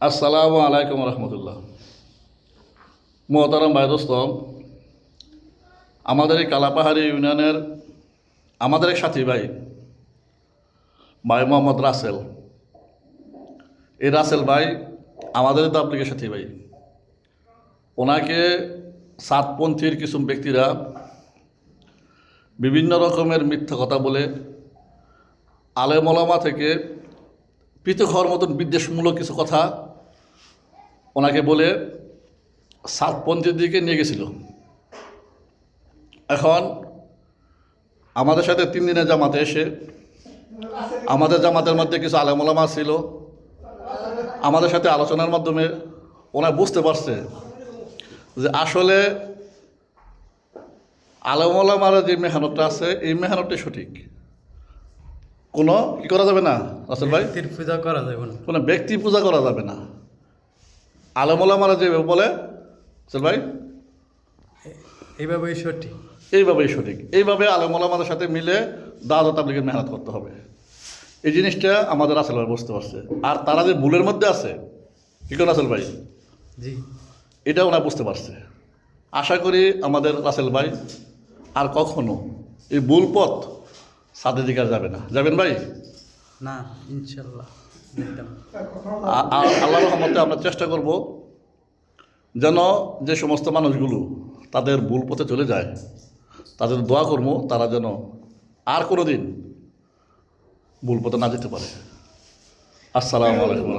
আসসালামু আলাইকুম রহমতুল্লাহ। মোহতারাম ভাই দোস্ত, আমাদের এই কালাপাহাড়ি ইউনিয়নের আমাদের এক সাথী ভাই ভাই মোহাম্মদ রাসেল। এই রাসেল ভাই আমাদের তাবলিগের সাথী ভাই। ওনাকে সাতপন্থীর কিছু ব্যক্তিরা বিভিন্ন রকমের মিথ্যা কথা বলে আলেমলামা থেকে পৃথক হওয়ার মতন বিদ্বেষমূলক কিছু কথা ওনাকে বলে সাতপন্থীর দিকে নিয়ে গেছিল। এখন আমাদের সাথে তিন দিনের জামাতে এসে আমাদের জামাতের মধ্যে কিছু আলেমলামা ছিল। আমাদের সাথে আলোচনার মাধ্যমে ওনা বুঝতে পারছে যে আসলে আলেমলামার যে মেহনতটা আছে এই মেহনতটাই সঠিক। কোনো কি করা যাবে না রাসেল ভাই? পূজা করা যাবে না। কোনো ব্যক্তি পূজা করা যাবে না। আলমোলামারা যেভাবে বলে ভাই? এইভাবেই সঠিক। এইভাবেই সঠিক। এইভাবে আলমোলামাদের সাথে মিলে দাদা তাবলিগের মেহনত করতে হবে। এই জিনিসটা আমাদের রাসেল ভাই বুঝতে পারছে। আর তারা যে ভুলের মধ্যে আছে কি করে রাসেল ভাই? জি। এটা ওরা বুঝতে পারছে। আশা করি আমাদের রাসেল ভাই আর কখনো এই ভুল পথ সাথে দিকে যাবে না। যাবেন ভাই? না ইনশাল্লাহ। আল্লাহ রহমতে আমরা চেষ্টা করব যেন যে সমস্ত মানুষগুলো তাদের ভুল পথে চলে যায়, তাদের দোয়া কর্ম তারা যেন আর কোনো দিন ভুল পথে না যেতে পারে। আসসালামু আলাইকুম।